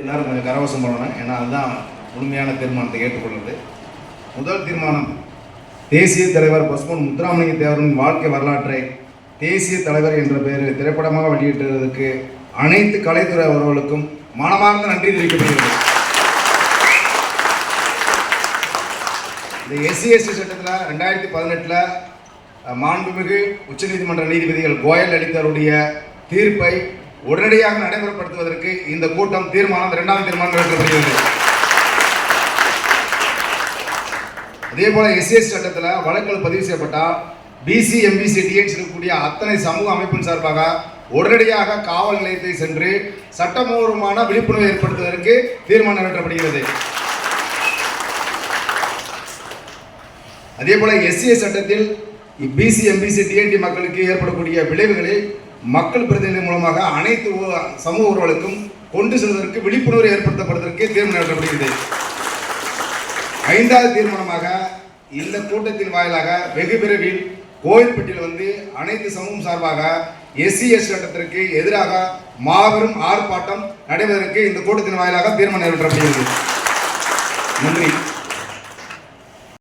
எல்லாரும் கொஞ்சம் கரவசம் பண்ணணும். ஏன்னா அதுதான் முழுமையான தீர்மானத்தை ஏற்றுக்கொள்வது முதல் தீர்மானம் தேசிய தலைவர் பசுமன் முத்துராமலிங்க தேவரின் வாழ்க்கை வரலாற்றை தேசிய தலைவர் என்ற பெயரில் திரைப்படமாக வெளியிட்டதற்கு அனைத்து கலைத்துறை அவர்களுக்கும் மனமார்ந்த நன்றி தெரிவிக்கப்படுகிறது. இந்த எஸ்சிஎஸ்டி சட்டத்தில் ரெண்டாயிரத்தி பதினெட்டில் மாண்புமிகு உச்சநீதிமன்ற நீதிபதிகள் கோயல் அளித்தவருடைய தீர்ப்பை உடனடியாக நடைமுறைப்படுத்துவதற்கு இந்த கூட்டம் தீர்மானம் இரண்டாம் தீர்மானம் நிறைவேற்றப்படுகிறது அதே போல எஸ்சிஎஸ் சட்டத்தில் வழக்குகள் பதிவு செய்யப்பட்டால் பிசி எம்பிசி டிஎன்சி இருக்கக்கூடிய அத்தனை சமூக அமைப்பின் சார்பாக உடனடியாக காவல் நிலையத்தை சென்று சட்டபூர்வமான விழிப்புணர்வு ஏற்படுத்துவதற்கு தீர்மானம் நிறைவேற்றப்படுகிறது அதே போல எஸ்சிஎஸ் சட்டத்தில் பிசி எம்பிசி டிஎன்டி மக்களுக்கு ஏற்படக்கூடிய விளைவுகளை மக்கள் பிரதிநிதி மூலமாக அனைத்து ஊ- சமூக உறவுகளுக்கும் கொண்டு செல்வதற்கு விழிப்புணர்வு ஏற்படுத்தப்படுவதற்கு தீர்மானம் நிறைவேற்றப்படுகிறது ஐந்தாவது தீர்மானமாக இந்த கூட்டத்தின் வாயிலாக வெகு விரைவில் கோயில்பட்டியில் வந்து அனைத்து சமூகம் சார்பாக எஸ்சிஎஸ் சட்டத்திற்கு எதிராக மாபெரும் ஆர்ப்பாட்டம் நடைபெறுவதற்கு இந்த கூட்டத்தின் வாயிலாக தீர்மானம் நிறைவேற்றப்படுகிறது நன்றி.